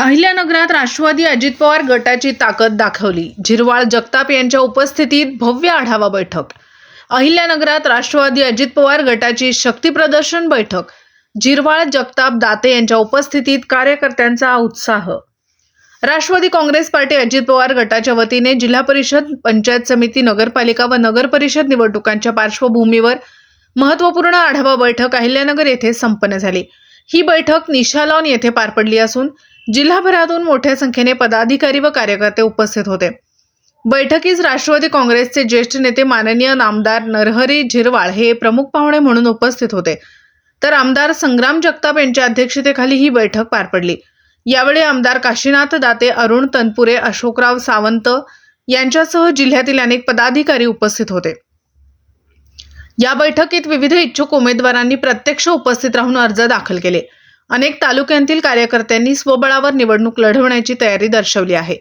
अहिल्यानगरात राष्ट्रवादी अजित पवार गटाची ताकद दाखवली. झिरवाळ जगताप यांच्या उपस्थितीत भव्य आढावा बैठक. अहिल्यानगरात राष्ट्रवादी अजित पवार गटाची शक्तीप्रदर्शन बैठक. झिरवाळ जगताप दाते यांच्या उपस्थितीत कार्यकर्त्यांचा उत्साह. राष्ट्रवादी काँग्रेस पार्टी अजित पवार गटाच्या वतीने जिल्हा परिषद पंचायत समिती नगरपालिका व नगर परिषद निवडणुकांच्या पार्श्वभूमीवर महत्त्वपूर्ण आढावा बैठक अहिल्यानगर येथे संपन्न झाली. ही बैठक निशालॉन येथे पार पडली असून जिल्हाभरातून मोठ्या संख्येने पदाधिकारी व कार्यकर्ते उपस्थित होते. बैठकीस राष्ट्रवादी काँग्रेसचे ज्येष्ठ नेते माननीय नामदार नरहरी झिरवाळ हे प्रमुख पाहुणे म्हणून उपस्थित होते. तर आमदार संग्राम जगताप यांच्या अध्यक्षतेखाली ही बैठक पार पडली. यावेळी आमदार काशीनाथ दाते अरुण तनपुरे अशोकराव सावंत यांच्यासह जिल्ह्यातील अनेक पदाधिकारी उपस्थित होते. या बैठकीत विविध इच्छुक उमेदवारांनी प्रत्यक्ष उपस्थित राहून अर्ज दाखल केले. अनेक तालुक्यांतील कार्यकर्त्यांनी स्वबळावर निवडणूक लढवण्याची तयारी दर्शवली आहे.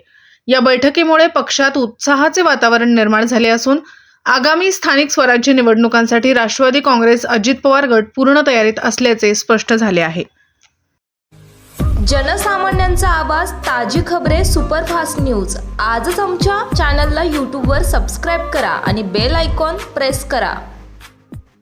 या बैठकीमुळे पक्षात उत्साहाचे वातावरण निर्माण झाले असून आगामी स्थानिक स्वराज्य निवडणुकांसाठी राष्ट्रवादी काँग्रेस अजित पवार गट पूर्ण तयारीत असल्याचे स्पष्ट झाले आहे. जनसामान्यांचा आवाज ताजी खबरे सुपरफास्ट न्यूज. आजच आमच्या चॅनलला यूट्यूबवर सबस्क्राईब करा आणि बेल आयकॉन प्रेस करा.